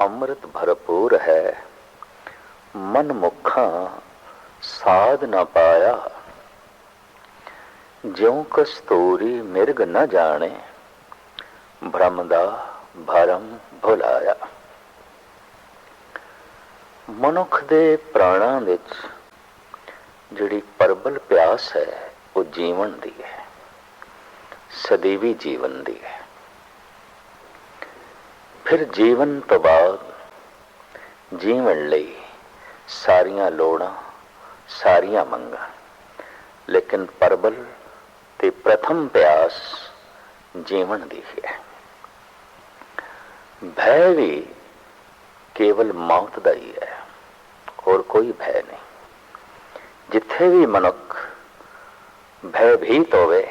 ਅੰਮ੍ਰਿਤ ਭਰਪੂਰ ਹੈ। ਮਨ ਮੁਖਾਂ ਸਾਧ ਨਾ ਪਾਇਆ। ਜਿਉ ਕਸਤੂਰੀ ਮਿਰਗ ਨ ਜਾਣੇ ਭ੍ਰਮ ਦਾ ਭਰਮ ਭੁਲਾਇਆ। ਮਨੁੱਖ ਦੇ ਪ੍ਰਾਣਾਂ ਵਿੱਚ ਜਿਹੜੀ ਪਰਬਲ ਪਿਆਸ ਹੈ, ਉਹ ਜੀਵਨ ਦੀ ਹੈ, ਸਦੀਵੀ ਜੀਵਨ ਦੀ ਹੈ। ਫਿਰ ਜੀਵਨ ਤੋਂ ਬਾਅਦ ਜੀਵਨ ਲਈ ਸਾਰੀਆਂ ਲੋੜਾਂ, ਸਾਰੀਆਂ ਮੰਗਾਂ, ਲੇਕਿਨ ਪਰਬਲ ਤੇ ਪ੍ਰਥਮ ਪਿਆਸ ਜੀਵਨ ਦੀ ਹੈ ਭੈ ਵੀ ਕੇਵਲ ਮੌਤ ਦਾ ਹੀ ਹੈ, ਹੋਰ ਕੋਈ ਭੈ ਨਹੀਂ। ਜਿੱਥੇ ਵੀ ਮਨੁੱਖ ਭੈਭੀਤ ਹੋਵੇ,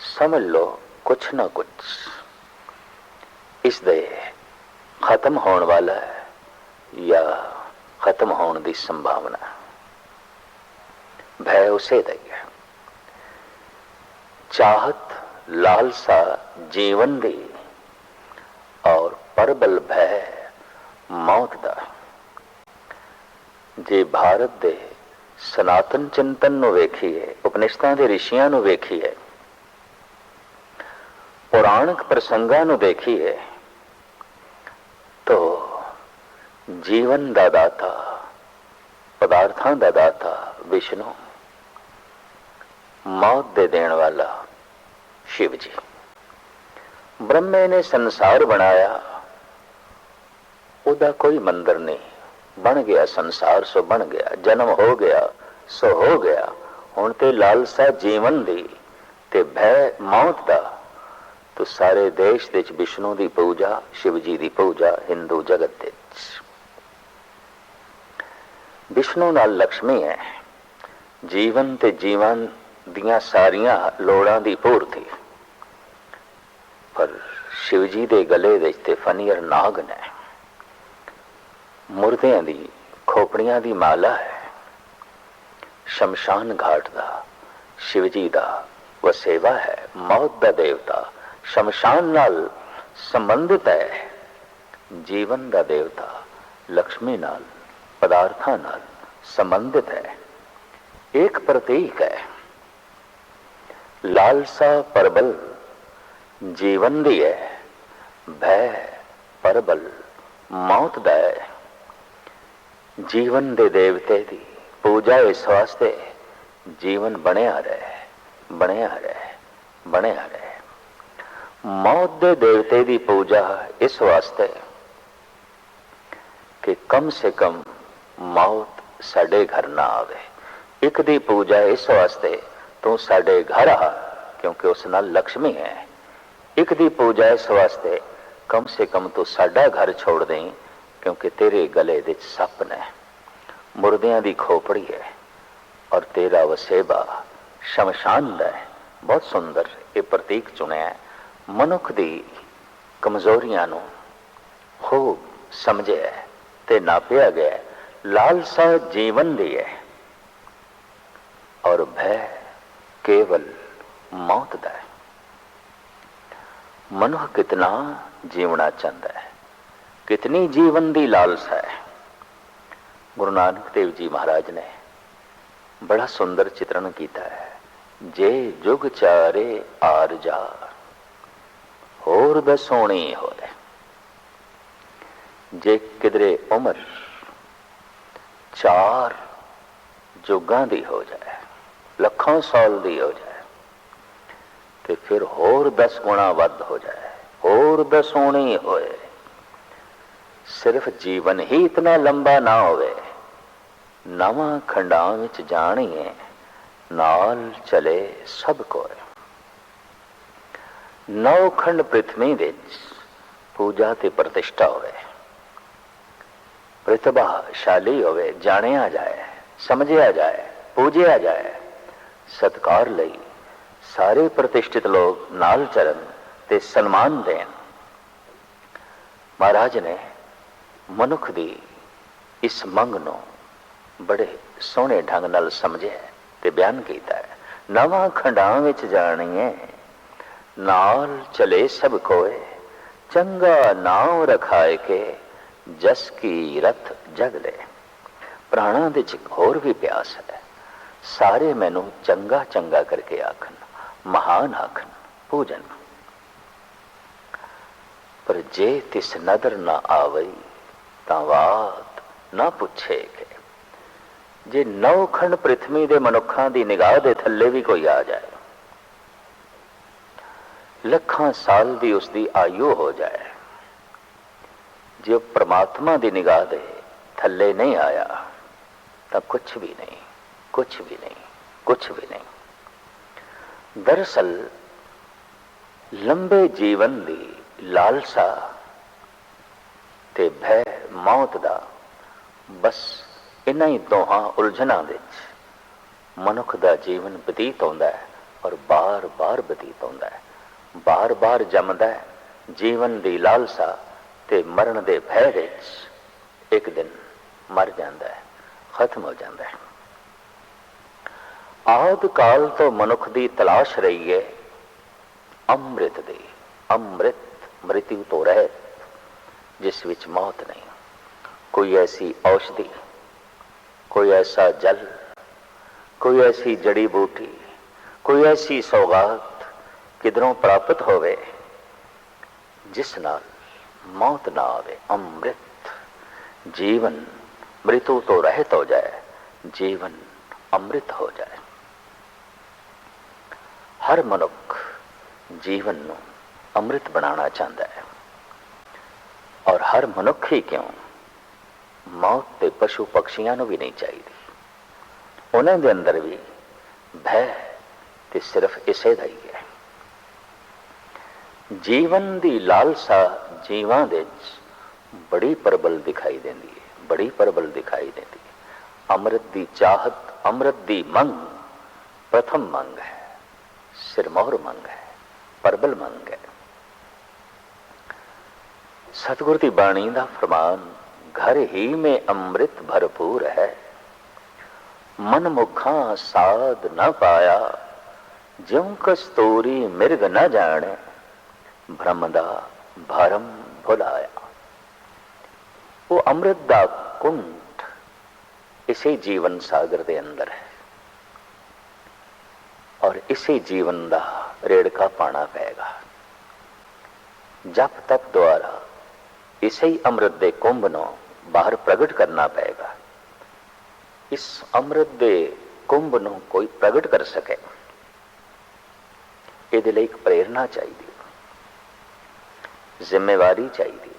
ਸਮਝ ਲਓ ਕੁਛ ਨਾ ਕੁਛ ਇਸ ਦੇ ਖਤਮ ਹੋਣ ਵਾਲਾ ਹੈ ਜਾਂ ਖਤਮ ਹੋਣ ਦੀ ਸੰਭਾਵਨਾ। ਭੈ ਉਸੇ ਦਾ ਹੈ ਚਾਹਤ ਲਾਲਸਾ ਜੀਵਨ ਦੀ ਔਰ ਪਰਬਲ ਭੈ ਮੌਤ ਦਾ। ਜੇ ਭਾਰਤ ਦੇ ਸਨਾਤਨ ਚਿੰਤਨ ਨੂੰ ਵੇਖੀਏ ਉਪਨਿਸ਼ਦਾਂ ਦੇ ਰਿਸ਼ੀਆਂ ਨੂੰ ਵੇਖੀਏ, ਪੁਰਾਣਿਕ ਪ੍ਰਸੰਗਾਂ ਨੂੰ ਦੇਖੀਏ ਤੋ ਜੀਵਨ ਦਾ ਦਾਤਾ, ਪਦਾਰਥਾਂ ਦਾ ਦਾਤਾ ਵਿਸ਼ਨੂੰ। ਮੌਤ ਦੇ ਦੇਣ ਵਾਲਾ ਸ਼ਿਵ ਜੀ। ਬ੍ਰਹਮੇ ਨੇ ਸੰਸਾਰ ਬਣਾਇਆ। ਉਹਦਾ ਕੋਈ ਮੰਦਰ ਨਹੀਂ। ਬਣ ਗਿਆ ਸੰਸਾਰ, ਸੋ ਬਣ ਗਿਆ। ਜਨਮ ਹੋ ਗਿਆ, ਸੋ ਹੋ ਗਿਆ। ਹੁਣ ਤੇ ਲਾਲਸਾ ਜੀਵਨ ਦੀ ਤੇ ਭੈ ਮੌਤ ਦਾ। ਤੋ ਸਾਰੇ ਦੇਸ਼ ਦੇ ਵਿੱਚ ਵਿਸ਼ਨੂੰ ਦੀ ਪੂਜਾ, ਸ਼ਿਵ ਜੀ ਦੀ ਪੂਜਾ, ਹਿੰਦੂ ਜਗਤ ਵਿੱਚ। ਵਿਸ਼ਨੂੰ ਨਾਲ ਲక్ష్ਮੀ ਹੈ। ਜੀਵਨ ਤੇ ਜੀਵਨ ਦੀਆਂ ਸਾਰੀਆਂ ਲੋੜਾਂ ਦੀ ਪੂਰਤੀ ਪਰ ਸ਼ਿਵ ਜੀ ਦੇ ਗਲੇ ਵਿੱਚ ਤੇ ਫਨੀਅਰ ਨਾਗ ਨੇ। ਮੁਰਦਿਆਂ ਦੀ, ਖੋਪੜੀਆਂ ਦੀ ਮਾਲਾ ਹੈ। ਸ਼ਮਸ਼ਾਨ ਘਾਟ ਦਾ ਸ਼ਿਵ ਜੀ ਦਾ ਵਸੇਵਾ ਹੈ। ਮੌਤ ਦਾ ਦੇਵਤਾ ਸ਼ਮਸ਼ਾਨ ਨਾਲ ਸੰਬੰਧਿਤ ਹੈ। ਜੀਵਨ ਦਾ ਦੇਵਤਾ ਲక్ష్ਮੀ ਨਾਲ ਪਦਾਰਥਾਂ ਨਾਲ ਸੰਬੰਧਿਤ ਹੈ ਇੱਕ ਪ੍ਰਤੀਕ ਹੈ ਲਾਲਸਾ ਪਰਬਲ ਜੀਵਨ ਦੀ ਹੈ ਭੈ ਪਰਬਲ ਮੌਤ ਦਾ ਹੈ ਜੀਵਨ ਦੇ ਦੇਵਤੇ ਦੀ ਪੂਜਾ ਇਸ ਵਾਸਤੇ ਜੀਵਨ ਬਣਿਆ ਰਹੇ ਬਣਿਆ ਰਹੇ ਬਣਿਆ ਰਹੇ ਮੌਤ ਦੇ ਦੇਵਤੇ ਦੀ ਪੂਜਾ ਇਸ ਵਾਸਤੇ ਕਿ ਕਮ ਸੇ ਕਮ ਮੌਤ ਸਾਡੇ ਘਰ ਨਾ ਆਵੇ। ਇੱਕ ਦੀ ਪੂਜਾ ਇਸ ਵਾਸਤੇ ਤੂੰ ਸਾਡੇ ਘਰ ਆ, ਕਿਉਂਕਿ ਉਸ ਨਾਲ ਲక్ష్ਮੀ ਹੈ। ਇੱਕ ਦੀ ਪੂਜਾ ਇਸ ਵਾਸਤੇ ਕਮ ਸੇ ਕਮ ਤੂੰ ਸਾਡਾ ਘਰ ਛੋੜ ਦੇਂ ਕਿਉਂਕਿ ਤੇਰੇ ਗਲੇ ਵਿੱਚ ਸੱਪ ਨੇ ਮੁਰਦਿਆਂ ਦੀ ਖੋਪੜੀ ਹੈ ਔਰ ਤੇਰਾ ਵਸੇਬਾ ਸ਼ਮਸ਼ਾਨ ਦਾ ਹੈ। ਬਹੁਤ ਸੁੰਦਰ ਇਹ ਪ੍ਰਤੀਕ ਚੁਣਿਆ ਮਨੁੱਖ ਦੀ ਕਮਜ਼ੋਰੀਆਂ ਨੂੰ ਖੂਬ ਸਮਝਿਆ ਤੇ ਨਾਪਿਆ ਗਿਆ ਲਾਲਸਾ ਜੀਵਨ ਦੀ ਹੈ ਔਰ ਭੈ ਕੇਵਲ ਮੌਤ ਦਾ ਹੈ ਮਨੁੱਖ ਕਿਤਨਾ ਜੀਵਣਾ ਚਾਹੁੰਦਾ ਹੈ ਕਿਤਨੀ ਜੀਵਨ ਦੀ ਲਾਲਸਾ ਹੈ ਗੁਰੂ ਨਾਨਕ ਦੇਵ ਜੀ ਮਹਾਰਾਜ ਨੇ ਬੜਾ ਸੁੰਦਰ ਚਿਤਰਨ ਕੀਤਾ ਹੈ ਜੇ ਜੁਗ ਚਾਰੇ ਆਰ ਜਾ ਹੋਰ ਦਸੋਣੀ ਹੋਏ ਜੇ ਕਿਧਰੇ ਉਮਰ ਚਾਰ ਜੁਗਾਂ ਦੀ ਹੋ ਜਾਏ, ਲੱਖਾਂ ਸਾਲ ਦੀ ਹੋ ਜਾਏ, ਤੇ ਫਿਰ ਹੋਰ 10 ਗੁਣਾ ਵੱਧ ਹੋ ਜਾਏ, ਹੋਰ ਦਸੋਣੀ ਹੋਏ। ਸਿਰਫ ਜੀਵਨ ਹੀ ਇਤਨਾ ਲੰਬਾ ਨਾ ਹੋਵੇ, ਨਵਾਂ ਖੰਡਾਂ ਵਿੱਚ ਜਾਣੀਏ, ਨਾਲ ਚਲੇ ਸਭ ਕੋਏ ਨੌ ਖੰਡ ਪ੍ਰithvi ਵਿੱਚ ਪੂਜਾ ਤੇ ਪ੍ਰਤਿਸ਼ਠਾ ਹੋਵੇ। ਪ੍ਰਤਿਭਾਸ਼ਾਲੀ ਹੋਵੇ, ਜਾਣਿਆ ਜਾਏ, ਸਮਝਿਆ ਜਾਏ, ਪੂਜਿਆ ਜਾਏ, ਸਤਕਾਰ ਲਈ ਸਾਰੇ ਪ੍ਰਤਿਸ਼ਠਿਤ ਲੋਕ ਨਾਲ ਚੱਲਣ ਤੇ ਸਨਮਾਨ ਦੇਣ। ਮਹਾਰਾਜ ਨੇ ਮਨੁੱਖ ਦੀ ਇਸ ਮੰਗ ਨੂੰ ਬੜੇ ਸੋਹਣੇ ਢੰਗ ਨਾਲ ਸਮਝਿਆ ਤੇ ਬਿਆਨ ਕੀਤਾ ਹੈ। ਨਵਾਂ ਖੰਡਾਂ ਵਿੱਚ ਜਾਣੀਏ, ਨਾਲ ਚਲੇ ਸਭ ਕੋਏ, ਚੰਗਾ ਨਾਮ ਰਖਾਏ ਕੇ ਜਸ ਕੀ ਰਥ ਜਗ ਲੈ। ਪ੍ਰਾਣਾਂ ਦੇ ਚ ਹੋਰ ਵੀ ਪਿਆਸ ਹੈ। ਸਾਰੇ ਮੈਨੂੰ ਚੰਗਾ ਚੰਗਾ ਕਰਕੇ ਆਖਣ, ਮਹਾਨ ਆਖਣ, ਪੂਜਨ। ਪਰ ਜੇ ਤਿਸ ਨਦਰ ਨਾ ਆਵਈ, ਤਾਂ ਬਾਤ ਨਾ ਪੁੱਛੇ ਕਿ। ਜੇ ਨੌਖੰਡ ਪ੍ਰithvi ਦੇ ਮਨੁੱਖਾਂ ਦੀ ਨਿਗਾਹ ਦੇ ਥੱਲੇ ਵੀ ਕੋਈ ਆ ਜਾਏ, ਲੱਖਾਂ ਸਾਲ ਦੀ ਉਸ ਦੀ ਆਯੂ ਹੋ ਜਾਏ। ਜੇ ਉਹ ਪ੍ਰਮਾਤਮਾ ਦੀ ਨਿਗਾਹ ਦੇ ਥੱਲੇ ਨਹੀਂ ਆਇਆ, ਤਾਂ ਕੁਝ ਵੀ ਨਹੀਂ ਕੁਝ ਵੀ ਨਹੀਂ ਕੁਝ ਵੀ ਨਹੀਂ। ਦਰਅਸਲ, ਲੰਬੇ ਜੀਵਨ ਦੀ ਲਾਲਸਾ ਤੇ ਭੈ ਮੌਤ ਦਾ ਬਸ ਇਨ੍ਹਾਂ ਹੀ ਦੋਹਾਂ ਉਲਝਣਾਂ ਵਿੱਚ ਮਨੁੱਖ ਦਾ ਜੀਵਨ ਬਤੀਤ ਹੁੰਦਾ ਹੈ ਔਰ ਬਾਰ-ਬਾਰ ਬਤੀਤ ਹੁੰਦਾ ਹੈ। ਬਾਰ-ਬਾਰ ਜੰਮਦਾ ਹੈ। ਜੀਵਨ ਦੀ ਲਾਲਸਾ ਤੇ ਮਰਨ ਦੇ ਭੈ ਵਿੱਚ ਇੱਕ ਦਿਨ ਮਰ ਜਾਂਦਾ ਹੈ, ਖਤਮ ਹੋ ਜਾਂਦਾ ਹੈ। ਆਦ ਕਾਲ ਤੋਂ ਮਨੁੱਖ ਦੀ ਤਲਾਸ਼ ਰਹੀ ਹੈ, ਅੰਮ੍ਰਿਤ ਦੀ, ਅੰਮ੍ਰਿਤ ਮ੍ਰਿਤਿਉ ਤੋਂ ਰਹਿਤ, ਜਿਸ ਵਿੱਚ ਮੌਤ ਨਹੀਂ। ਕੋਈ ਐਸੀ ਔਸ਼ਧੀ, ਕੋਈ ਐਸਾ ਜਲ, ਕੋਈ ਐਸੀ ਜੜੀ ਬੂਟੀ, ਕੋਈ ਐਸੀ ਸੌਗਾਤ ਕਿਧਰੋਂ ਪ੍ਰਾਪਤ ਹੋਵੇ, ਜਿਸ ਨਾਲ ਮੌਤ ਨਾ ਆਵੇ, ਅੰਮ੍ਰਿਤ। ਜੀਵਨ ਮ੍ਰਿਤੂ ਤੋਂ ਰਹਿਤ ਹੋ ਜਾਏ, ਜੀਵਨ ਅੰਮ੍ਰਿਤ ਹੋ ਜਾਏ। ਹਰ ਮਨੁੱਖ ਜੀਵਨ ਨੂੰ ਅੰਮ੍ਰਿਤ ਬਣਾਉਣਾ ਚਾਹੁੰਦਾ ਹੈ। ਔਰ ਹਰ ਮਨੁੱਖ ਹੀ ਕਿਉਂ ਮੌਤ ਤੇ ਪਸ਼ੂ ਪਕਸ਼ੀਆਂ ਨੂੰ ਵੀ ਨਹੀਂ ਚਾਹੀਦੀ? ਉਹਨਾਂ ਦੇ ਅੰਦਰ ਵੀ ਭੈ ਤੇ ਸਿਰਫ ਇਸੇ ਦਾ ਹੀ ਹੈ। ਜੀਵਨ ਦੀ ਲਾਲਸਾ ਜੀਵਾਂ ਦੇ ਵਿੱਚ ਬੜੀ ਪ੍ਰਬਲ ਦਿਖਾਈ ਦਿੰਦੀ ਹੈ, ਬੜੀ ਪ੍ਰਬਲ ਦਿਖਾਈ ਦਿੰਦੀ ਹੈ। ਅੰਮ੍ਰਿਤ ਦੀ ਚਾਹਤ, ਅੰਮ੍ਰਿਤ ਦੀ ਮੰਗ ਪ੍ਰਥਮ ਮੰਗ ਹੈ, ਸਿਰਮੌਰ ਮੰਗ ਹੈ, ਪ੍ਰਬਲ ਮੰਗ ਹੈ। ਸਤਿਗੁਰ ਦੀ ਬਾਣੀ ਦਾ ਫਰਮਾਨ, ਘਰ ਹੀ ਮੇ ਅੰਮ੍ਰਿਤ ਭਰਪੂਰ ਹੈ, ਮਨ ਮੁਖਾਂ ਸਾਧ ਨਾ ਪਾਇਆ, ਜਿਉਂ ਕਸਤੂਰੀ ਮਿਰਗ ਨਾ ਜਾਣੇ। ਭ੍ਰਮ ਦਾ ਭਰਮ ਭੁਲਾਇਆ ਉਹ ਅੰਮ੍ਰਿਤ ਦਾ ਕੁੰਠ ਇਸੇ ਜੀਵਨ ਸਾਗਰ ਦੇ ਅੰਦਰ ਹੈ ਔਰ ਇਸੇ ਜੀਵਨ ਦਾ ਰੇੜਕਾ ਪਾਣਾ ਪਏਗਾ ਜਪ ਤਪ ਦੁਆਰਾ ਇਸੇ ਹੀ ਅੰਮ੍ਰਿਤ ਦੇ ਕੁੰਭ ਨੂੰ ਬਾਹਰ ਪ੍ਰਗਟ ਕਰਨਾ ਪਏਗਾ ਇਸ ਅੰਮ੍ਰਿਤ ਦੇ ਕੁੰਭ ਨੂੰ ਕੋਈ ਪ੍ਰਗਟ ਕਰ ਸਕੇ ਇਹਦੇ ਲਈ ਇੱਕ ਪ੍ਰੇਰਣਾ ਚਾਹੀਦੀ ਜ਼ਿੰਮੇਵਾਰੀ ਚਾਹੀਦੀ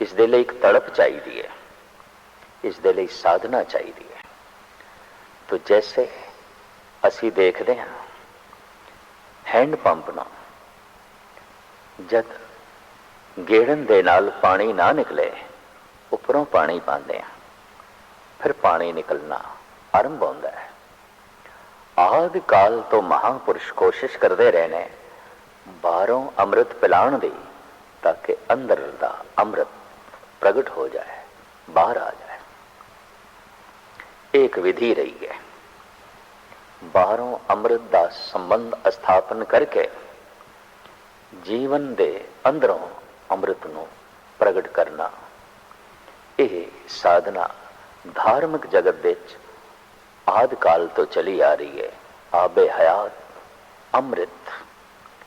ਇਸ ਦੇ ਲਈ ਇੱਕ ਤੜਪ ਚਾਹੀਦੀ ਹੈ। ਇਸ ਦੇ ਲਈ ਸਾਧਨਾ ਚਾਹੀਦੀ ਹੈ। ਤੋ ਜੈਸੇ ਅਸੀਂ ਦੇਖਦੇ ਹਾਂ ਹੈਂਡ ਪੰਪ ਨਾਲ ਜਦ ਗੇੜਨ ਦੇ ਨਾਲ ਪਾਣੀ ਨਾ ਨਿਕਲੇ, ਉੱਪਰੋਂ ਪਾਣੀ ਪਾਉਂਦੇ ਆ ਫਿਰ ਪਾਣੀ ਨਿਕਲਣਾ ਆਰੰਭ ਹੁੰਦਾ ਹੈ। ਆਦਿ ਕਾਲ ਤੋਂ ਮਹਾਪੁਰਸ਼ ਕੋਸ਼ਿਸ਼ ਕਰਦੇ ਰਹੇ ਨੇ ਬਾਹਰੋਂ ਅੰਮ੍ਰਿਤ ਪਿਲਾਉਣ ਦੀ, ਤਾਂ ਕਿ ਅੰਦਰ ਦਾ ਅੰਮ੍ਰਿਤ ਪ੍ਰਗਟ ਹੋ ਜਾਏ, ਬਾਹਰ ਆ ਜਾਏ। ਇੱਕ ਵਿਧੀ ਰਹੀ ਹੈ। ਬਾਹਰੋਂ ਅੰਮ੍ਰਿਤ ਦਾ ਸੰਬੰਧ ਸਥਾਪਨ ਕਰਕੇ ਜੀਵਨ ਦੇ ਅੰਦਰੋਂ ਅੰਮ੍ਰਿਤ ਨੂੰ ਪ੍ਰਗਟ ਕਰਨਾ, ਇਹ ਸਾਧਨਾ ਧਾਰਮਿਕ ਜਗਤ ਵਿੱਚ ਆਦ ਕਾਲ ਤੋਂ ਚਲੀ ਆ ਰਹੀ ਹੈ। ਆਬੇ ਹਯਾਤ ਅੰਮ੍ਰਿਤ।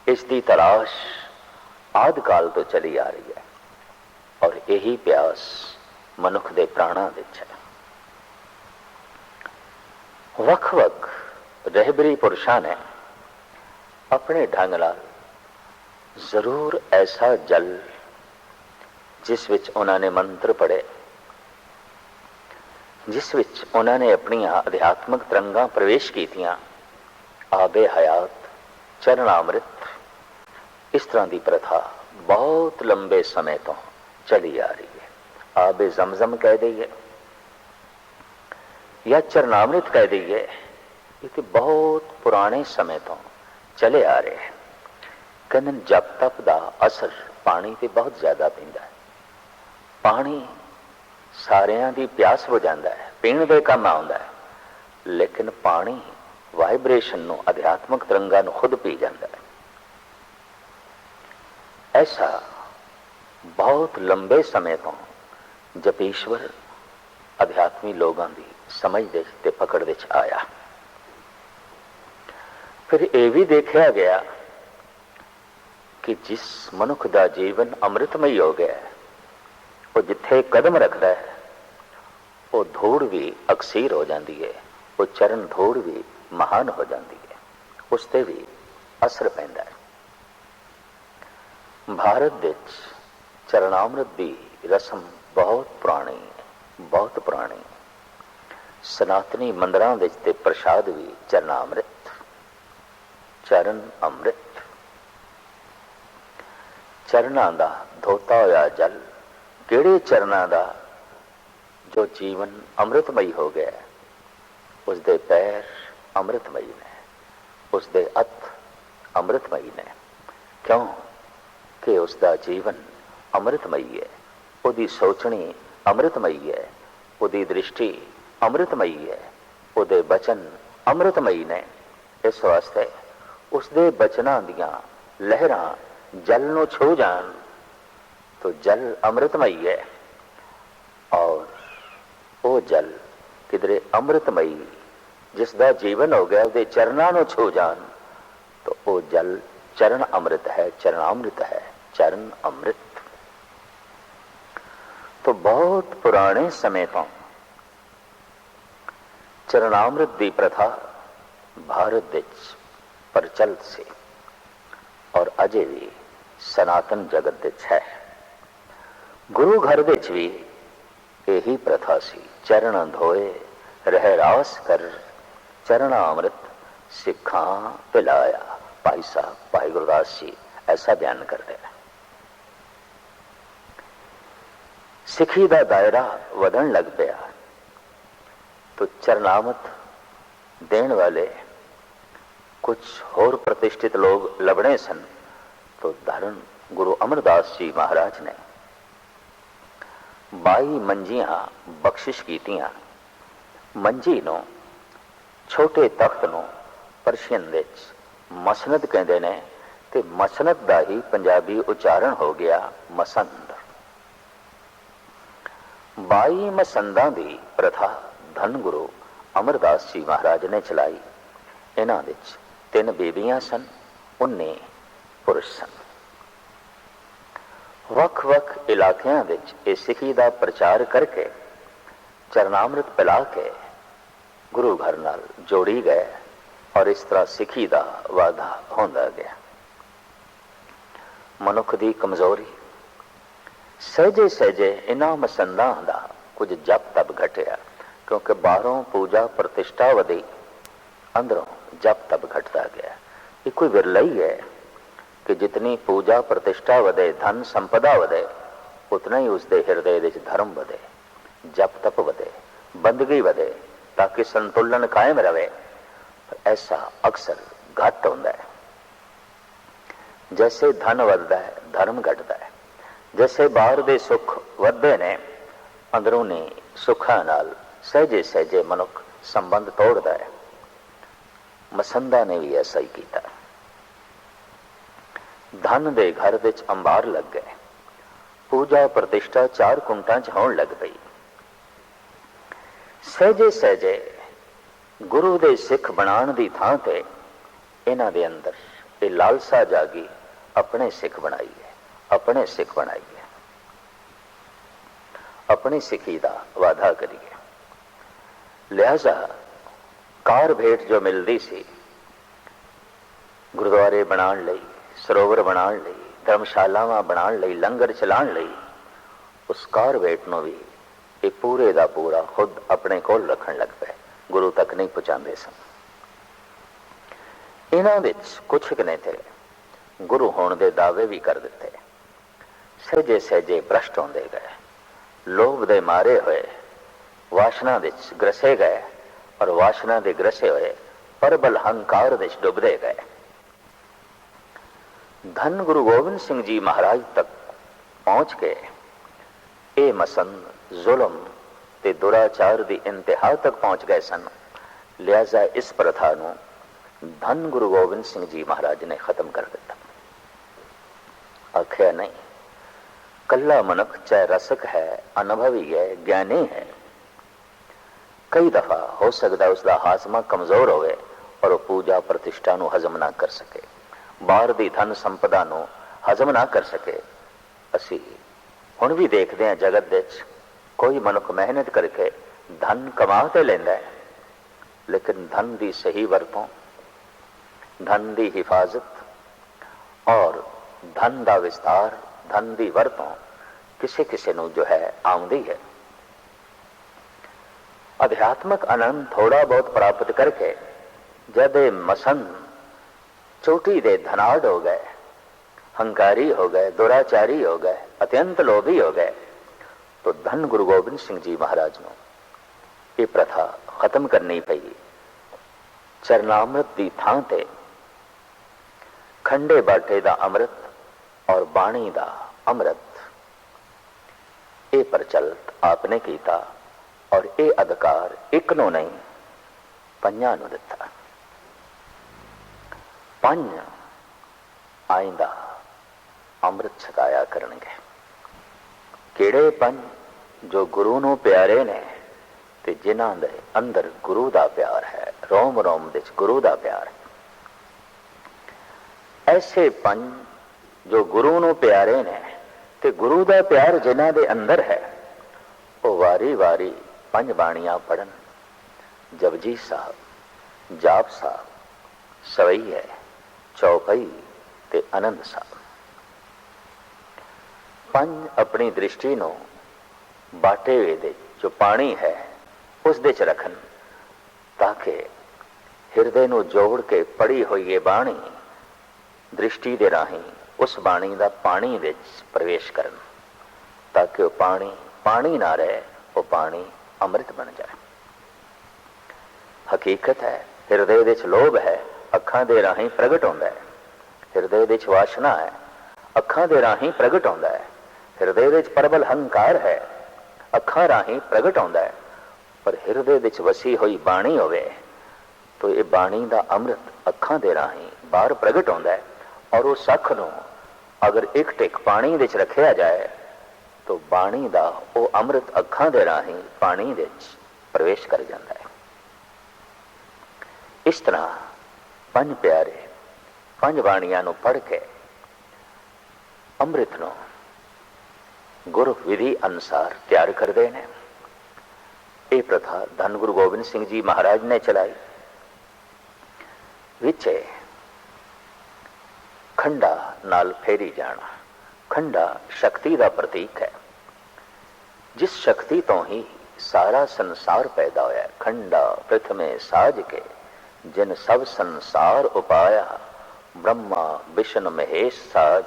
ਇਸ ਦੀ ਤਲਾਸ਼ ਆਦ ਕਾਲ ਤੋਂ ਚਲੀ ਆ ਰਹੀ ਹੈ ਔਰ ਇਹੀ ਪਿਆਸ ਮਨੁੱਖ ਦੇ ਪ੍ਰਾਣਾਂ ਵਿੱਚ ਹੈ। ਵੱਖ-ਵੱਖ ਰਹਿਬਰੀ ਪੁਰਸ਼ਾਂ ਨੇ ਆਪਣੇ ਢੰਗ ਨਾਲ ਜ਼ਰੂਰ ਐਸਾ ਜਲ ਜਿਸ ਵਿੱਚ ਉਹਨਾਂ ਨੇ ਮੰਤਰ ਪੜ੍ਹੇ, ਜਿਸ ਵਿੱਚ ਉਹਨਾਂ ਨੇ ਆਪਣੀਆਂ ਅਧਿਆਤਮਕ ਤਰੰਗਾਂ ਪ੍ਰਵੇਸ਼ ਕੀਤੀਆਂ, ਆਬੇ ਹਯਾਤ ਚਰਨ ਅੰਮ੍ਰਿਤ ਇਸ ਤਰ੍ਹਾਂ ਦੀ ਪ੍ਰਥਾ ਬਹੁਤ ਲੰਬੇ ਸਮੇਂ ਤੋਂ ਚਲੀ ਆ ਰਹੀ ਹੈ। ਆਬੇ ਜ਼ਮਜ਼ਮ ਕਹਿ ਦਈਏ ਜਾਂ ਚਰਨਾਮ੍ਰਿਤ ਕਹਿ ਦਈਏ, ਇਹ ਤੇ ਬਹੁਤ ਪੁਰਾਣੇ ਸਮੇਂ ਤੋਂ ਚਲੇ ਆ ਰਹੇ ਹੈ ਕਹਿੰਦੇ ਜਪ ਤਪ ਦਾ ਅਸਰ ਪਾਣੀ ਤੇ ਬਹੁਤ ਜ਼ਿਆਦਾ ਪੈਂਦਾ ਹੈ। ਪਾਣੀ ਸਾਰਿਆਂ ਦੀ ਪਿਆਸ ਹੋ ਜਾਂਦਾ ਹੈ, ਪੀਣ ਦੇ ਕੰਮ ਆਉਂਦਾ ਹੈ, ਲੇਕਿਨ ਪਾਣੀ ਵਾਈਬ੍ਰੇਸ਼ਨ ਨੂੰ, ਅਧਿਆਤਮਕ ਤਰੰਗਾਂ ਨੂੰ ਖੁਦ ਪੀ ਜਾਂਦਾ ਹੈ। ਐਸਾ ਬਹੁਤ ਲੰਬੇ ਸਮੇਂ ਤੋਂ ਜਪੀਸ਼ਵਰ ਅਧਿਆਤਮੀ ਲੋਕਾਂ ਦੀ ਸਮਝ ਦੇ ਤੇ ਪਕੜ ਵਿੱਚ ਆਇਆ ਫਿਰ ਇਹ ਵੀ ਦੇਖਿਆ ਗਿਆ ਕਿ ਜਿਸ ਮਨੁੱਖ ਦਾ ਜੀਵਨ ਅੰਮ੍ਰਿਤਮਈ ਹੋ ਗਿਆ ਹੈ ਉਹ ਜਿੱਥੇ ਕਦਮ ਰੱਖਦਾ ਹੈ ਉਹ ਧੂੜ ਵੀ ਅਕਸੀਰ ਹੋ ਜਾਂਦੀ ਹੈ ਉਹ ਚਰਨ ਧੂੜ ਵੀ ਮਹਾਨ ਹੋ ਜਾਂਦੀ ਹੈ ਉਸ ਤੇ ਵੀ ਅਸਰ ਪੈਂਦਾ ਹੈ ਭਾਰਤ ਵਿੱਚ ਚਰਨਾਮ੍ਰਿਤ ਦੀ ਰਸਮ ਬਹੁਤ ਪੁਰਾਣੀ ਹੈ ਬਹੁਤ ਪੁਰਾਣੀ ਸਨਾਤਨੀ ਮੰਦਰਾਂ ਵਿੱਚ ਤੇ ਪ੍ਰਸ਼ਾਦ ਵੀ ਚਰਨਾਮ੍ਰਿਤ ਚਰਨ ਅੰਮ੍ਰਿਤ ਚਰਨਾਂ ਦਾ ਧੋਤਾ ਹੋਇਆ ਜਲ ਕਿਹੜੇ ਚਰਨਾਂ ਦਾ ਜੋ ਜੀਵਨ ਅੰਮ੍ਰਿਤਮਈ ਹੋ ਗਿਆ ਹੈ, ਉਸ ਦੇ ਪੈਰ ਅੰਮ੍ਰਿਤਮਈ ਨੇ ਉਸ ਦੇ ਅੱਤ ਅੰਮ੍ਰਿਤਮਈ ਨੇ ਕਿਉਂ ਕਿ ਉਸ ਦਾ ਜੀਵਨ ਅੰਮ੍ਰਿਤਮਈ ਹੈ। ਉਹਦੀ ਸੋਚਣੀ ਅੰਮ੍ਰਿਤਮਈ ਹੈ। ਉਹਦੀ ਦ੍ਰਿਸ਼ਟੀ ਅੰਮ੍ਰਿਤਮਈ ਹੈ। ਉਹਦੇ ਬਚਨ ਅੰਮ੍ਰਿਤਮਈ ਨੇ। ਇਸ ਵਾਸਤੇ ਉਸ ਦੇ ਬਚਨਾਂ ਦੀਆਂ ਲਹਿਰਾਂ ਜਲ ਨੂੰ ਛੂ ਜਾਣ ਤੋ ਜਲ ਅੰਮ੍ਰਿਤਮਈ ਹੈ। ਔਰ ਉਹ ਜਲ ਕਿਦਰੇ ਅੰਮ੍ਰਿਤਮਈ, ਜਿਸ ਦਾ ਜੀਵਨ ਹੋ ਗਿਆ, ਉਹਦੇ ਚਰਨਾਂ ਨੂੰ ਛੂ ਜਾਣ ਤੋ ਉਹ ਜਲ ਚਰਨ ਅੰਮ੍ਰਿਤ ਹੈ ਚਰਨ ਅੰਮ੍ਰਿਤ ਹੈ। ਚਰਨ ਅੰਮ੍ਰਿਤ। ਤੋਂ ਬਹੁਤ ਪੁਰਾਣੇ ਸਮੇਂ ਤੋਂ ਚਰਨਾਮ੍ਰਿਤ ਦੀ ਪ੍ਰਥਾ ਭਾਰਤ ਵਿੱਚ ਪ੍ਰਚਲਿਤ ਸੀ ਔਰ ਅਜੇ ਵੀ ਸਨਾਤਨ ਜਗਤ ਵਿੱਚ ਹੈ। ਗੁਰੂ ਘਰ ਵਿੱਚ ਵੀ ਇਹੀ ਪ੍ਰਥਾ ਸੀ, ਚਰਨ ਧੋਏ ਰਹਿ ਰਾਸ ਕਰ ਚਰਨ ਅੰਮ੍ਰਿਤ ਸਿੱਖਾਂ ਪਿਲਾਇਆ। ਭਾਈ ਸਾਹਿਬ, ਭਾਈ ਗੁਰਦਾਸ ਜੀ, ਐਸਾ ਬਿਆਨ ਕਰਦੇ ਨੇ ਸਿੱਖੀ ਦਾ ਦਾਇਰਾ ਵਧਣ ਲੱਗ ਪਿਆ। ਤੋ ਚਰਨਾਮਤ ਦੇਣ ਵਾਲੇ ਕੁਝ ਹੋਰ ਪ੍ਰਤਿਸ਼ਠਿਤ ਲੋਕ ਲਬਣੇ ਸਨ, ਤੋ ਧਰਨ ਗੁਰੂ ਅਮਰਦਾਸ ਜੀ ਮਹਾਰਾਜ ਨੇ। 22 ਮੰਜੀਆਂ ਬਖਸ਼ਿਸ਼ ਕੀਤੀਆਂ। ਮੰਜੀ ਨੂੰ ਛੋਟੇ ਤਖਤ ਨੂੰ ਪਰਸ਼ੀਅਨ ਵਿੱਚ ਮਸਨਦ ਕਹਿੰਦੇ ਨੇ, ਤੇ ਮਸਨਦ ਦਾ ਹੀ ਪੰਜਾਬੀ ਉਚਾਰਨ ਹੋ ਗਿਆ ਮਸੰਦ। 22 ਮਸੰਦਾਂ ਦੀ ਪ੍ਰਥਾ ਧੰਨ ਗੁਰੂ ਅਮਰਦਾਸ ਜੀ ਮਹਾਰਾਜ ਨੇ ਚਲਾਈ। ਇਹਨਾਂ ਵਿੱਚ ਤਿੰਨ ਬੀਬੀਆਂ ਸਨ 19 ਪੁਰਸ਼ ਸਨ। ਵੱਖ-ਵੱਖ ਇਲਾਕਿਆਂ ਵਿੱਚ ਇਹ ਸਿੱਖੀ ਦਾ ਪ੍ਰਚਾਰ ਕਰਕੇ ਚਰਨਾਮ੍ਰਿਤ ਪਿਲਾ ਕੇ ਗੁਰੂ ਘਰ ਨਾਲ ਜੋੜੀ ਗਏ ਔਰ ਇਸ ਤਰ੍ਹਾਂ ਸਿੱਖੀ ਦਾ ਵਾਧਾ ਹੁੰਦਾ ਗਿਆ। ਮਨੁੱਖ ਦੀ ਕਮਜ਼ੋਰੀ ਸਹਜੇ ਸਹਜੇ ਇਹਨਾਂ ਮਸੰਦਾਂ ਦਾ ਕੁਝ ਜਪ ਤਪ ਘਟਿਆ, ਕਿਉਂਕਿ ਬਾਹਰੋਂ ਪੂਜਾ ਪ੍ਰਤਿਸ਼ਠਾ ਵਧੀ, ਅੰਦਰੋਂ ਜਪ ਤਪ ਘਟਦਾ ਗਿਆ। ਇਹ ਕੋਈ ਵਿਰਲਾ ਹੀ ਹੈ ਕਿ ਜਿਤਨੀ ਪੂਜਾ ਪ੍ਰਤਿਸ਼ਠਾ ਵਧੇ, ਧਨ ਸੰਪਦਾ ਵਧੇ, ਉਤਨਾ ਹੀ ਉਸਦੇ ਹਿਰਦੇ ਵਿੱਚ ਧਰਮ ਵਧੇ, ਜਪ ਤਪ ਵਧੇ, ਬੰਦਗੀ ਵਧੇ, ਤਾਂ ਕਿ ਸੰਤੁਲਨ ਕਾਇਮ ਰਵੇ। ਐਸਾ ਅਕਸਰ ਘੱਟ ਹੁੰਦਾ ਹੈ। ਜੈਸੇ ਧਨ ਵਧਦਾ ਹੈ, ਧਰਮ ਘਟਦਾ ਹੈ। ਜੈਸੇ ਬਾਹਰ ਦੇ ਸੁੱਖ ਵੱਧਦੇ ਨੇ ਅੰਦਰੂਨੀ ਸੁੱਖਾਂ ਨਾਲ ਸਹਜੇ ਸਹਜੇ ਮਨੁੱਖ ਸੰਬੰਧ ਤੋੜਦਾ ਹੈ। ਮਸੰਦਾ ਨੇ ਵੀ ਐਸਾ ਹੀ ਕੀਤਾ। ਧਨ ਦੇ ਘਰ ਵਿੱਚ ਅੰਬਾਰ ਲੱਗ ਗਏ। ਪੂਜਾ ਪ੍ਰਤਿਸ਼ਠਾ ਚਾਰ ਕੁੰਟਾਂ 'ਚ ਹੋਣ ਲੱਗ ਪਈ। ਸਹਜੇ ਸਹਜੇ ਗੁਰੂ ਦੇ ਸਿੱਖ ਬਣਾਉਣ ਦੀ ਥਾਂ ਤੇ ਇਹਨਾਂ ਦੇ ਅੰਦਰ ਇਹ ਲਾਲਸਾ ਜਾਗੀ ਆਪਣੇ ਸਿੱਖ ਬਣਾਈ। ਆਪਣੇ ਸਿੱਖ ਬਣਾਈਏ। ਆਪਣੀ ਸਿੱਖੀ ਦਾ ਵਾਧਾ ਕਰੀਏ। ਲਿਹਾਜ਼ਾ ਕਾਰ ਭੇਟ ਜੋ ਮਿਲਦੀ ਸੀ, ਗੁਰਦੁਆਰੇ ਬਣਾਉਣ ਲਈ, ਸਰੋਵਰ ਬਣਾਉਣ ਲਈ, ਧਰਮਸ਼ਾਲਾਵਾਂ ਬਣਾਉਣ ਲਈ, ਲੰਗਰ ਚਲਾਉਣ ਲਈ, ਉਸ ਕਾਰ ਭੇਟ ਨੂੰ ਵੀ ਇਹ ਪੂਰੇ ਦਾ ਪੂਰਾ ਖੁਦ ਆਪਣੇ ਕੋਲ ਰੱਖਣ ਲੱਗ ਪਏ। ਗੁਰੂ ਤੱਕ ਨਹੀਂ ਪਹੁੰਚਾਉਂਦੇ ਸਨ। ਇਹਨਾਂ ਵਿੱਚ ਕੁਝ ਕੁ ਨੇ ਤੇ ਗੁਰੂ ਹੋਣ ਦੇ ਦਾਅਵੇ ਵੀ ਕਰ ਦਿੱਤੇ। ਸਹਜੇ ਸਹਜੇ ਭ੍ਰਸ਼ਟ ਹੁੰਦੇ ਗਏ। ਲੋਭ ਦੇ ਮਾਰੇ ਹੋਏ, ਵਾਸ਼ਨਾ ਵਿੱਚ ਗਰਸੇ ਗਏ ਔਰ ਵਾਸ਼ਨਾ ਦੇ ਗਰਸੇ ਹੋਏ ਪਰਬਲ ਹੰਕਾਰ ਵਿੱਚ ਡੁੱਬਦੇ ਗਏ। ਧੰਨ ਗੁਰੂ ਗੋਬਿੰਦ ਸਿੰਘ ਜੀ ਮਹਾਰਾਜ ਤੱਕ ਪਹੁੰਚ ਕੇ ਇਹ ਮਸੰਦ, ਜ਼ੁਲਮ ਤੇ ਦੁਰਾਚਾਰ ਦੀ ਇੰਤਹਾ ਤੱਕ ਪਹੁੰਚ ਗਏ ਸਨ। ਲਿਆਜ਼ਾ ਇਸ ਪ੍ਰਥਾ ਨੂੰ ਧੰਨ ਗੁਰੂ ਗੋਬਿੰਦ ਸਿੰਘ ਜੀ ਮਹਾਰਾਜ ਨੇ ਖਤਮ ਕਰ ਦਿੱਤਾ। ਆਖਿਆ, ਨਹੀਂ ਕੱਲਾ ਮਨੁੱਖ ਚਾਹੇ ਰਸਕ ਹੈ, ਅਨੁਭਵੀ ਹੈ, ਗਿਆਨੀ ਹੈ। ਕਈ ਦਫਾ ਹੋ ਸਕਦਾ ਉਸ ਦਾ ਹਾਜ਼ਮਾ ਕਮਜ਼ੋਰ ਹੋਵੇ ਔਰ ਉਹ ਪੂਜਾ ਪ੍ਰਤਿਸ਼ਠਾ ਨੂੰ ਹਜ਼ਮ ਨਾ ਕਰ ਸਕੇ। ਬਾਹਰ ਦੀ ਧਨ ਸੰਪਦਾ ਨੂੰ ਹਜ਼ਮ ਨਾ ਕਰ ਸਕੇ। ਅਸੀਂ ਹੁਣ ਵੀ ਦੇਖਦੇ ਹਾਂ ਜਗਤ ਵਿੱਚ ਕੋਈ ਮਨੁੱਖ ਮਿਹਨਤ ਕਰਕੇ ਧਨ ਕਮਾ ਤੇ ਲੈਂਦਾ ਹੈ, ਲੇਕਿਨ ਧਨ ਦੀ ਸਹੀ ਵਰਤੋਂ, ਧਨ ਦੀ ਹਿਫਾਜ਼ਤ ਔਰ ਧਨ ਦਾ ਵਿਸਤਾਰ ਧਨ ਦੀ ਵਰਤੋਂ ਕਿਸੇ ਕਿਸੇ ਨੂੰ ਜੋ ਹੈ ਆਉਂਦੀ ਹੈ ਅਧਿਆਤਮਕ ਆਨੰਦ ਥੋੜਾ ਬਹੁਤ ਪ੍ਰਾਪਤ ਕਰਕੇ ਜਦ ਇਹ ਮਸੰਦ ਚੋਟੀ ਦੇ ਧਨਾੜ ਹੋ ਗਏ ਹੰਕਾਰੀ ਹੋ ਗਏ ਦੁਰਾਚਾਰੀ ਹੋ ਗਏ ਅਤਿਅੰਤ ਲੋਭੀ ਹੋ ਗਏ तो धन गुरु गोबिंद सिंह जी महाराज ਨੂੰ ਇਹ ਪ੍ਰਥਾ ਖਤਮ ਕਰਨੀ ਪਈ ਚਰਨਾਮ੍ਰਿਤ ਦੀ ਥਾਂ ਤੇ ਖੰਡੇ ਬਾਟੇ ਦਾ ਅੰਮ੍ਰਿਤ ਔਰ ਬਾਣੀ ਦਾ ਅੰਮ੍ਰਿਤ। ਇਹ ਪ੍ਰਚਲਿਤ ਆਪਨੇ ਕੀਤਾ ਔਰ ਇਹ ਅਧਿਕਾਰ ਇੱਕ ਨੂੰ ਨਹੀਂ, ਪੰਜਾਂ ਨੂੰ ਦਿੱਤਾ। ਪੰਜ ਆਇੰਦਾ ਅੰਮ੍ਰਿਤ ਛਕਾਇਆ ਕਰਨਗੇ। ਕਿਹੜੇ ਪੰਜ ਜੋ ਗੁਰੂ ਨੂੰ ਪਿਆਰੇ ਨੇ ਤੇ ਜਿਨ੍ਹਾਂ ਦੇ ਅੰਦਰ ਗੁਰੂ ਦਾ ਪਿਆਰ ਹੈ ਰੋਮ ਰੋਮ ਵਿੱਚ ਗੁਰੂ ਦਾ ਪਿਆਰ ਹੈ। ਐਸੇ ਪੰਜ ਜੋ ਗੁਰੂ ਨੂੰ ਪਿਆਰੇ ਨੇ ਤੇ ਗੁਰੂ ਦਾ ਪਿਆਰ ਜਿਨ੍ਹਾਂ ਦੇ ਅੰਦਰ ਹੈ, ਉਹ ਵਾਰੀ ਵਾਰੀ ਪੰਜ ਬਾਣੀਆਂ ਪੜਨ ਜਪਜੀ ਸਾਹਿਬ, ਜਾਪ ਸਾਹਿਬ, ਸਵਈ ਹੈ, ਚੌਪਈ ਤੇ ਆਨੰਦ ਸਾਹਿਬ। ਪੰਜ ਆਪਣੀ ਦ੍ਰਿਸ਼ਟੀ ਨੂੰ ਬਾਟੇ ਵੇ ਦੇ ਜੋ ਪਾਣੀ ਹੈ, ਉਸ ਦੇ ਚ ਰੱਖਣ, ਤਾਂ ਕਿ ਹਿਰਦੇ ਨੂੰ ਜੋੜ ਕੇ ਪੜੀ ਹੋਈ ਇਹ ਬਾਣੀ ਦ੍ਰਿਸ਼ਟੀ ਦੇ ਰਾਹੀਂ ਉਸ ਬਾਣੀ ਦਾ ਪਾਣੀ ਵਿੱਚ ਪ੍ਰਵੇਸ਼ ਕਰਨ, ਤਾਂ ਕਿ ਉਹ ਪਾਣੀ ਪਾਣੀ ਨਾ ਰਹੇ, ਉਹ ਪਾਣੀ ਅੰਮ੍ਰਿਤ ਬਣ ਜਾਏ। ਹਕੀਕਤ ਹੈ, ਹਿਰਦੇ ਵਿੱਚ ਲੋਭ ਹੈ, ਅੱਖਾਂ ਦੇ ਰਾਹੀਂ ਪ੍ਰਗਟ ਹੁੰਦਾ ਹੈ। ਹਿਰਦੇ ਵਿੱਚ ਵਾਸ਼ਨਾ ਹੈ, ਅੱਖਾਂ ਦੇ ਰਾਹੀਂ ਪ੍ਰਗਟ ਹੁੰਦਾ ਹੈ। ਹਿਰਦੇ ਵਿੱਚ ਪਰਬਲ ਹੰਕਾਰ ਹੈ, ਅੱਖਾਂ ਰਾਹੀਂ ਪ੍ਰਗਟ ਹੁੰਦਾ ਹੈ। ਪਰ ਹਿਰਦੇ ਵਿੱਚ ਵਸੀ ਹੋਈ ਬਾਣੀ ਹੋਵੇ, ਤਾਂ ਇਹ ਬਾਣੀ ਦਾ ਅੰਮ੍ਰਿਤ ਅੱਖਾਂ ਦੇ ਰਾਹੀਂ ਬਾਹਰ ਪ੍ਰਗਟ ਹੁੰਦਾ ਹੈ ਔਰ ਉਹ ਸੱਖ ਨੂੰ ਅਗਰ ਇੱਕ ਟਿਕ ਪਾਣੀ ਵਿੱਚ ਰੱਖਿਆ ਜਾਏ, ਤਾਂ ਬਾਣੀ ਦਾ ਉਹ ਅੰਮ੍ਰਿਤ ਅੱਖਾਂ ਦੇ ਰਾਹੀਂ ਪਾਣੀ ਵਿੱਚ ਪ੍ਰਵੇਸ਼ ਕਰ ਜਾਂਦਾ ਹੈ। ਇਸ ਤਰ੍ਹਾਂ ਪੰਜ ਪਿਆਰੇ, ਪੰਜ ਬਾਣੀਆਂ ਨੂੰ ਪੜ੍ਹ ਕੇ ਅੰਮ੍ਰਿਤ ਨੂੰ ਗੁਰੂ ਵਿਧੀ ਅਨੁਸਾਰ ਤਿਆਰ ਕਰਦੇ ਨੇ। ਇਹ ਪ੍ਰਥਾ ਧੰਨ ਗੁਰੂ ਗੋਬਿੰਦ ਸਿੰਘ ਜੀ ਮਹਾਰਾਜ ਨੇ ਚਲਾਈ। ਵਿੱਚ ਖੰਡਾ ਨਾਲ ਫੇਰੀ ਜਾਣਾ। ਖੰਡਾ ਸ਼ਕਤੀ ਦਾ ਪ੍ਰਤੀਕ ਹੈ। ਜਿਸ ਸ਼ਕਤੀ ਤੋਂ ਹੀ ਸਾਰਾ ਸੰਸਾਰ ਪੈਦਾ ਹੋਇਆ ਖੰਡਾ ਪ੍ਰਥਮੇ ਸਾਜ ਕੇ, ਜਿਨ ਸਭ ਸੰਸਾਰ ਉਪਾਇਆ, ਬ੍ਰਹਮਾ ਵਿਸ਼ਨ ਮਹੇਸ਼ ਸਾਜ,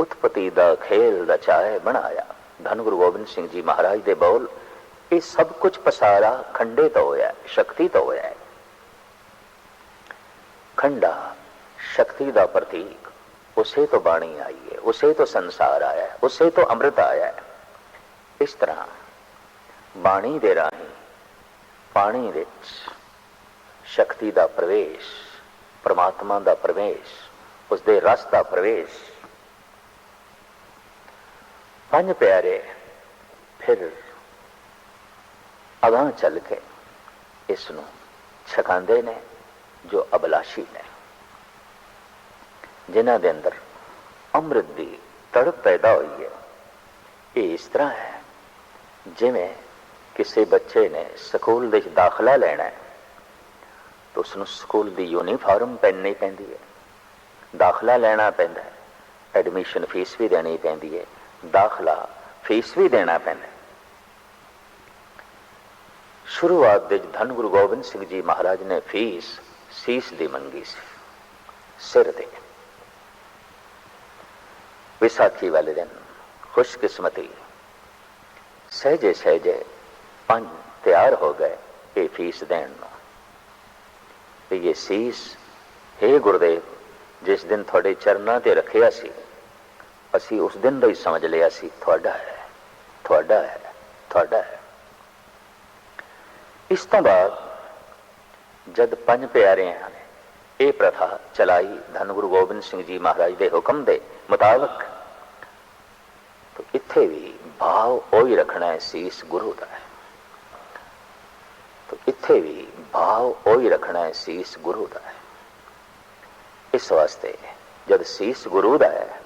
ਉਤਪਤੀ ਦਾ ਖੇਲ ਰਚਾਏ ਬਣਾਇਆ। ਧੰਨ ਗੁਰੂ ਗੋਬਿੰਦ ਸਿੰਘ ਜੀ ਮਹਾਰਾਜ ਦੇ ਬੋਲ, ਇਹ ਸਭ ਕੁਝ ਪਸਾਰਾ ਖੰਡੇ ਤੋਂ ਹੋਇਆ ਸ਼ਕਤੀ ਤੋਂ ਹੋਇਆ ਖੰਡਾ ਸ਼ਕਤੀ ਦਾ ਪ੍ਰਤੀਕ ਉਸੇ ਤੋਂ ਬਾਣੀ ਆਈ ਹੈ, ਉਸੇ ਤੋਂ ਸੰਸਾਰ ਆਇਆ ਹੈ, ਉਸੇ ਤੋਂ ਅੰਮ੍ਰਿਤ ਆਇਆ ਹੈ। ਇਸ ਤਰ੍ਹਾਂ ਬਾਣੀ ਦੇ ਰਾਹੀਂ ਪਾਣੀ ਵਿੱਚ ਸ਼ਕਤੀ ਦਾ ਪ੍ਰਵੇਸ਼, ਪ੍ਰਮਾਤਮਾ ਦਾ ਪ੍ਰਵੇਸ਼ ਉਸ ਦੇ ਰਸ ਦਾ ਪ੍ਰਵੇਸ਼। ਪੰਜ ਪਿਆਰੇ ਫਿਰ ਅਗਾਂ ਚੱਲ ਕੇ ਇਸ ਨੂੰ ਛਕਾਉਂਦੇ ਨੇ ਜੋ ਅਬਲਾਸ਼ੀ ਨੇ। ਜਿਨ੍ਹਾਂ ਦੇ ਅੰਦਰ ਅੰਮ੍ਰਿਤ ਦੀ ਤੜਪ ਪੈਦਾ ਹੋਈ ਹੈ। ਇਹ ਇਸ ਤਰ੍ਹਾਂ ਹੈ, ਜਿਵੇਂ ਕਿਸੇ ਬੱਚੇ ਨੇ ਸਕੂਲ ਵਿੱਚ ਦਾਖਲਾ ਲੈਣਾ ਹੈ, ਤਾਂ ਉਸ ਨੂੰ ਸਕੂਲ ਦੀ ਯੂਨੀਫਾਰਮ ਪਹਿਨਣੀ ਪੈਂਦੀ ਹੈ। ਦਾਖਲਾ ਲੈਣਾ ਪੈਂਦਾ ਹੈ, ਐਡਮਿਸ਼ਨ ਫੀਸ ਵੀ ਦੇਣੀ ਪੈਂਦੀ ਹੈ, ਦਾਖਲਾ ਫੀਸ ਵੀ ਦੇਣਾ ਪੈਂਦਾ ਸ਼ੁਰੂਆਤ ਦੇ ਧੰਨ ਗੁਰੂ ਗੋਬਿੰਦ ਸਿੰਘ ਜੀ ਮਹਾਰਾਜ ਨੇ ਫੀਸ ਸੀਸ ਦੀ ਮੰਗੀ ਸੀ, ਸਿਰ ਤੇ। ਵਿਸਾਖੀ ਵਾਲੇ ਦਿਨ, ਖੁਸ਼ਕਿਸਮਤੀ। ਸਹਜੇ ਸਹਜੇ ਪੰਜ ਤਿਆਰ ਹੋ ਗਏ ਇਹ ਫੀਸ ਦੇਣ ਨੂੰ। ਤੇ ਇਹ ਸੀਸ हे ਗੁਰਦੇਵ, ਜਿਸ ਦਿਨ ਤੁਹਾਡੇ ਚਰਨਾਂ ਤੇ ਰੱਖਿਆ ਸੀ, ਅਸੀਂ ਉਸ ਦਿਨ ਦਾ ਹੀ ਸਮਝ ਲਿਆ ਸੀ, ਤੁਹਾਡਾ ਹੈ ਤੁਹਾਡਾ ਹੈ ਤੁਹਾਡਾ ਹੈ। ਇਸ ਤੋਂ ਬਾਅਦ ਜਦ ਪੰਜ ਪਿਆਰਿਆਂ ਨੇ ਇਹ ਪ੍ਰਥਾ ਚਲਾਈ, ਧੰਨ ਗੁਰੂ ਗੋਬਿੰਦ ਸਿੰਘ ਜੀ ਮਹਾਰਾਜ ਦੇ ਹੁਕਮ ਦੇ ਮੁਤਾਬਕ ਤਾਂ ਇੱਥੇ ਵੀ ਭਾਵ ਉਹੀ ਰੱਖਣਾ ਹੈ ਸੀਸ ਗੁਰੂ ਦਾ ਹੈ। ਤਾਂ ਇੱਥੇ ਵੀ ਭਾਵ ਉਹੀ ਰੱਖਣਾ ਹੈ ਸੀਸ ਗੁਰੂ ਦਾ ਹੈ। ਇਸ ਵਾਸਤੇ ਜਦ ਸੀਸ ਗੁਰੂ ਦਾ ਹੈ,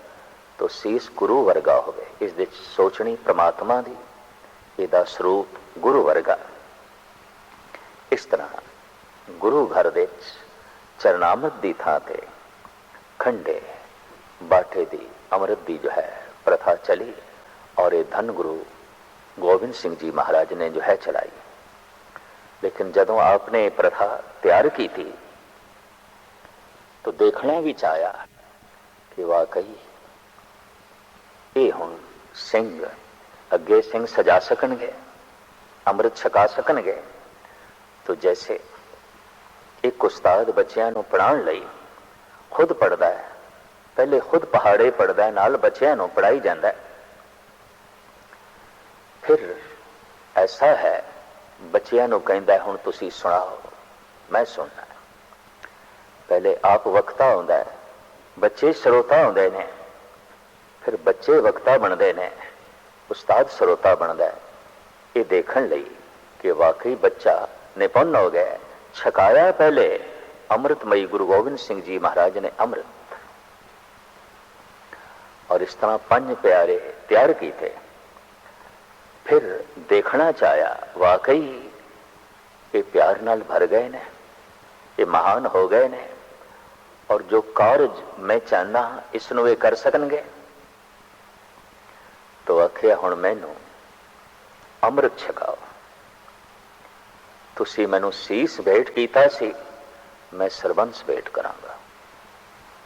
ਤਾਂ ਸੀਸ ਗੁਰੂ ਵਰਗਾ ਹੋਵੇ। ਇਸ ਦੇ ਸੋਚਣੀ ਪ੍ਰਮਾਤਮਾ ਦੀ, ਇਹਦਾ ਸਰੂਪ ਗੁਰੂ ਵਰਗਾ। ਇਸ ਤਰ੍ਹਾਂ ਗੁਰੂ ਘਰ ਦੇ ਵਿੱਚ ਚਰਨਾਮਤ ਦੀ ਥਾਂ ਤੇ ਖੰਡੇ ਬਾਟੇ ਦੀ ਅੰਮ੍ਰਿਤ ਦੀ ਜੋ ਹੈ ਪ੍ਰਥਾ ਚਲੀ ਔਰ ਇਹ ਧੰਨ ਗੁਰੂ ਗੋਬਿੰਦ ਸਿੰਘ ਜੀ ਮਹਾਰਾਜ ਨੇ ਜੋ ਹੈ ਚਲਾਈ ਲੇਕਿਨ ਜਦੋਂ ਆਪਨੇ ਇਹ ਪ੍ਰਥਾ ਤਿਆਰ ਕੀਤੀ ਤਾਂ ਦੇਖਣਾ ਵੀ ਚਾਹਿਆ ਕਿ ਵਾਕਈ ਇਹ ਹੁਣ ਸਿੰਘ ਅੱਗੇ ਸਿੰਘ ਸਜਾ ਸਕਣਗੇ ਅੰਮ੍ਰਿਤ ਛਕਾ ਸਕਣਗੇ ਤੋ ਜੈਸੇ ਇੱਕ ਉਸਤਾਦ ਬੱਚਿਆਂ ਨੂੰ ਪੜਾਉਣ ਲਈ ਖੁਦ ਪੜਦਾ ਹੈ ਪਹਿਲੇ ਖੁਦ ਪਹਾੜੇ ਪੜਦਾ ਨਾਲ ਬੱਚਿਆਂ ਨੂੰ ਪੜਾਈ ਜਾਂਦਾ ਫਿਰ ਐਸਾ ਹੈ, ਬੱਚਿਆਂ ਨੂੰ ਕਹਿੰਦਾ ਹੁਣ ਤੁਸੀਂ ਸੁਣਾਓ, ਮੈਂ ਸੁਣਨਾ ਪਹਿਲੇ ਆਪ ਵਕਤਾ ਹੁੰਦਾ ਬੱਚੇ ਸਰੋਤਾ ਹੁੰਦੇ ਨੇ। ਫਿਰ ਬੱਚੇ ਵਕਤਾ ਬਣਦੇ ਨੇ, ਉਸਤਾਦ ਸਰੋਤਾ ਬਣਦਾ ਇਹ ਦੇਖਣ ਲਈ ਕਿ ਵਾਕਈ ਬੱਚਾ ਨਿਪੁੰਨ ਹੋ ਗਿਆ ਛਕਾਇਆ ਪਹਿਲੇ, ਅੰਮ੍ਰਿਤਮਈ ਗੁਰੂ ਗੋਬਿੰਦ ਸਿੰਘ ਜੀ ਮਹਾਰਾਜ ਨੇ ਅੰਮ੍ਰਿਤ। ਔਰ ਇਸ ਤਰ੍ਹਾਂ ਪੰਜ ਪਿਆਰੇ ਤਿਆਰ ਕੀਤੇ। ਫਿਰ ਦੇਖਣਾ ਚਾਹਿਆ, ਵਾਕਈ ਇਹ ਪਿਆਰ ਨਾਲ ਭਰ ਗਏ ਨੇ, ਇਹ ਮਹਾਨ ਹੋ ਗਏ ਨੇ, ਔਰ ਜੋ ਕਾਰਜ ਮੈਂ ਚਾਹਨਾ ਇਸ ਨੂੰ ਇਹ ਕਰ ਸਕਣਗੇ। ਤੋ ਆਖਿਆ, ਹੁਣ ਮੈਨੂੰ ਅੰਮ੍ਰਿਤ ਛਕਾਓ। ਤੁਸੀਂ ਮੈਨੂੰ ਸੀਸ ਭੇਟ ਕੀਤਾ ਸੀ, ਮੈਂ ਸਰਬੰਸ ਭੇਟ ਕਰਾਂਗਾ।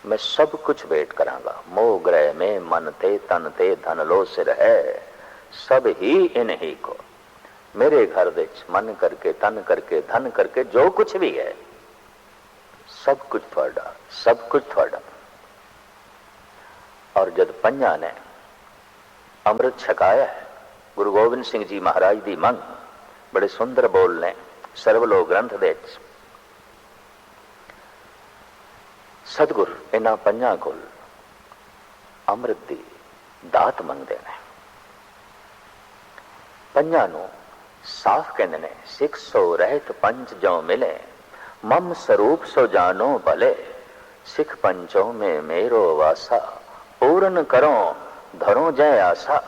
मैं सब कुछ वेट करांगा। मोह ग्रह में मन ते, तन ते, धन लो सिर है। सब ही इन ही को। मेरे घर विच मन करके, तन करके, धन करके जो कुछ भी है, सब कुछ थोड़ा, सब कुछ थोड़ा। और जद पंजा ने अमृत छकाया है, गुरु गोबिंद सिंह जी महाराज की मंग, बड़े सुंदर बोल ने सर्वलो ग्रंथ दे ਸਤਿਗੁਰ ਇਹਨਾਂ ਪੰਜਾਂ ਕੋਲ ਅੰਮ੍ਰਿਤ ਦੀ ਦਾਤ ਮੰਗਦੇ ਨੇ। ਪੰਜਾਂ ਨੂੰ ਸਾਫ਼ ਕਹਿੰਦੇ ਨੇ, ਸਿੱਖ ਸੋ ਰਹਿਤ ਪੰਜ ਜੋ ਮਿਲੇ, ਮਮ ਸਰੂਪ ਸੋ ਜਾਣੋ ਭਲੇ, ਸਿੱਖ ਪੰਚੋ ਮੇ ਮੇਰੋ ਵਾਸਾ, ਪੂਰਨ ਕਰੋ, ਧਰੋ ਜੈ ਆਸਾ।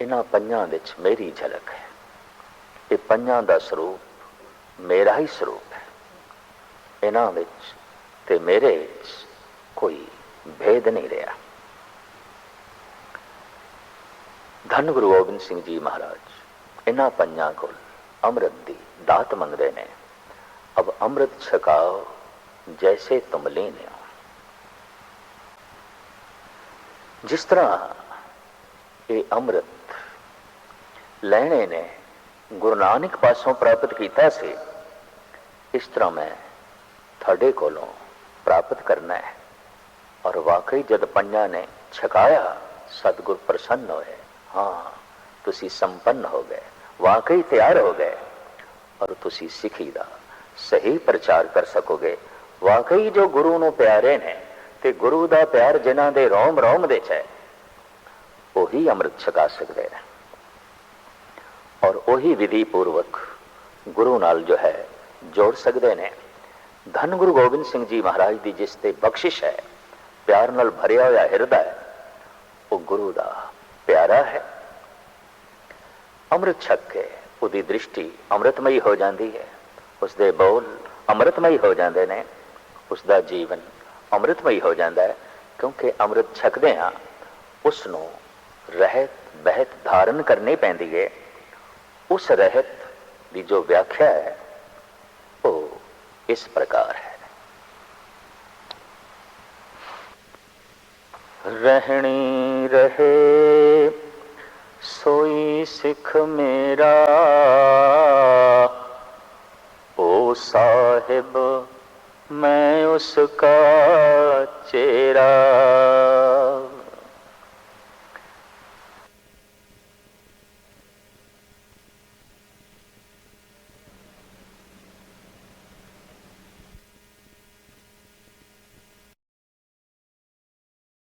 ਇਹਨਾਂ ਪੰਜਾਂ ਵਿੱਚ ਮੇਰੀ ਝਲਕ ਹੈ। ਇਹ ਪੰਜਾਂ ਦਾ ਸਰੂਪ ਮੇਰਾ ਹੀ ਸਰੂਪ ਇਹਨਾਂ ਵਿੱਚ ਤੇ ਮੇਰੇ ਵਿੱਚ ਕੋਈ ਭੇਦ ਨਹੀਂ ਰਿਹਾ। ਧੰਨ ਗੁਰੂ ਗੋਬਿੰਦ ਸਿੰਘ ਜੀ ਮਹਾਰਾਜ, ਇਹਨਾਂ ਪੰਜਾਂ ਕੋਲ ਅੰਮ੍ਰਿਤ ਦੀ ਦਾਤ ਮੰਗਦੇ ਨੇ। ਅਬ ਅੰਮ੍ਰਿਤ ਛਕਾਓ, ਜੈਸੇ ਤੁਮ ਲੀਨੇ ਜਿਸ ਤਰ੍ਹਾਂ ਇਹ ਅੰਮ੍ਰਿਤ ਲੈਣੇ ਨੇ, ਗੁਰੂ ਨਾਨਕ ਪਾਸੋਂ ਪ੍ਰਾਪਤ ਕੀਤਾ ਸੀ, ਇਸ ਤਰ੍ਹਾਂ ਮੈਂ ਤੁਹਾਡੇ ਕੋਲੋਂ ਪ੍ਰਾਪਤ ਕਰਨਾ ਹੈ। ਔਰ ਵਾਕਈ ਜਦ ਪੰਜਾਂ ਨੇ ਛਕਾਇਆ, ਸਤਿਗੁਰ ਪ੍ਰਸੰਨ ਹੋਏ। ਹਾਂ, ਤੁਸੀਂ ਸੰਪੰਨ ਹੋ ਗਏ, ਵਾਕਈ ਤਿਆਰ ਹੋ ਗਏ। ਔਰ ਤੁਸੀਂ ਸਿੱਖੀ ਦਾ ਸਹੀ ਪ੍ਰਚਾਰ ਕਰ ਸਕੋਗੇ। ਵਾਕਈ ਜੋ ਗੁਰੂ ਨੂੰ ਪਿਆਰੇ ਨੇ ਤੇ ਗੁਰੂ ਦਾ ਪਿਆਰ ਜਿਨ੍ਹਾਂ ਦੇ ਰੋਮ ਰੋਮ ਦੇ ਚ ਹੈ, ਉਹੀ ਅੰਮ੍ਰਿਤ ਛਕਾ ਸਕਦੇ ਨੇ। ਔਰ ਉਹੀ ਵਿਧੀ ਪੂਰਵਕ ਗੁਰੂ ਨਾਲ ਜੋ ਹੈ ਜੋੜ ਸਕਦੇ ਨੇ। ਧੰਨ ਗੁਰੂ ਗੋਬਿੰਦ ਸਿੰਘ ਜੀ ਮਹਾਰਾਜ ਦੀ ਜਿਸ ਤੇ ਬਖਸ਼ਿਸ਼ ਹੈ, ਪਿਆਰ ਨਾਲ ਭਰਿਆ ਹੋਇਆ ਹਿਰਦਾ ਹੈ, ਉਹ ਗੁਰੂ ਦਾ ਪਿਆਰਾ ਹੈ। ਅੰਮ੍ਰਿਤ ਛਕ ਕੇ ਉਹਦੀ ਦ੍ਰਿਸ਼ਟੀ ਅੰਮ੍ਰਿਤਮਈ ਹੋ ਜਾਂਦੀ ਹੈ। ਉਸ ਦੇ ਬੋਲ ਅੰਮ੍ਰਿਤਮਈ ਹੋ ਜਾਂਦੇ ਨੇ। ਉਸ ਦਾ ਜੀਵਨ ਅੰਮ੍ਰਿਤਮਈ ਹੋ ਜਾਂਦਾ ਹੈ, ਕਿਉਂਕਿ ਅੰਮ੍ਰਿਤ ਛਕਦੇ ਹਾਂ ਉਸ ਨੂੰ ਰਹਿਤ ਬਹਿਤ ਧਾਰਨ ਕਰਨੀ ਪੈਂਦੀ ਹੈ। ਉਸ ਰਹਿਤ ਦੀ ਜੋ ਵਿਆਖਿਆ ਹੈ ਉਹ ਇਸ ਪ੍ਰਕਾਰ ਹੈ ਰਹਿਣੀ ਰਹੇ ਸੋਈ ਸਿੱਖ ਮੇਰਾ ਓ ਸਾਹਿਬ ਮੈਂ ਉਸ ਕਾ ਚੇਰਾ